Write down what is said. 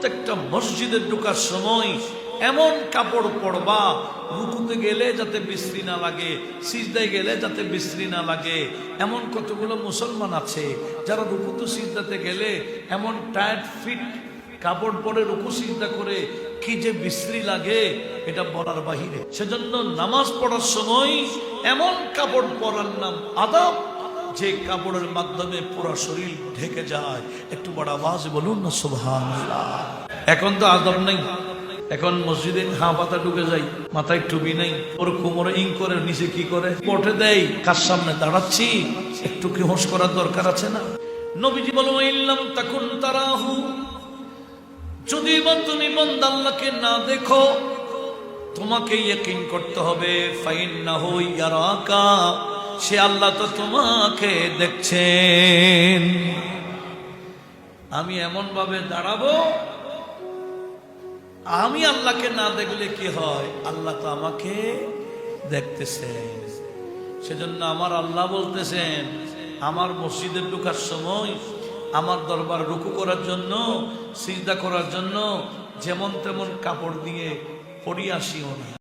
প্রত্যেকটা মসজিদে ঢোকার সময় এমন কাপড় পরবা, রুকুতে গেলে যাতে বিশ্রী না লাগে, সিজদায় গেলে যাতে বিশ্রী না লাগে। এমন কতগুলো মুসলমান আছে যারা রুকুতু সিজদাতে গেলে এমন টায়ার্ড ফিট কাপড় পরে রুকু সিজদা করে কি যে বিশ্রী লাগে, এটা বলার বাহিরে। সেজন্য নামাজ পড়ার সময় এমন কাপড় পরার নাম আদাব যে কাপড়ের মাধ্যমে পুরো শরীর ঢেকে যায়, একটু বড় আওয়াজ বলুন না, সুবহানাল্লাহ। এখন তো আদব নেই। এখন মসজিদে হা পাতা ঢুকে যাই, মাথায় টুপি নেই, ওর কোমরে ইং করে, নিচে কি করে? পটে দেয় কার সামনে দাঁড়াচ্ছি? একটু কি হোস করার দরকার আছে না? নবীজি বলো ইল্লাম তাকুন তারাহু। যদি বা তুমি বন্দাল্লাহকে না দেখো তোমাকে ইয়কিন করতে হবে। ফাইন না হই ইয়ারাকা। সে আল্লাহ তো তোমাকে দেখছেন। আমি এমন ভাবে দাঁড়াবো, আমি আল্লাহকে না দেখলে কি হয়? আল্লাহ তো আমাকে দেখতেছেন। সেজন্য আমার আল্লাহ বলতেছেন, আমার মসজিদে ঢুকার সময়, আমার দরবার রুকু করার জন্য, সিজদা করার জন্য যেমন তেমন কাপড় দিয়ে পড়িয়ে আসিও না।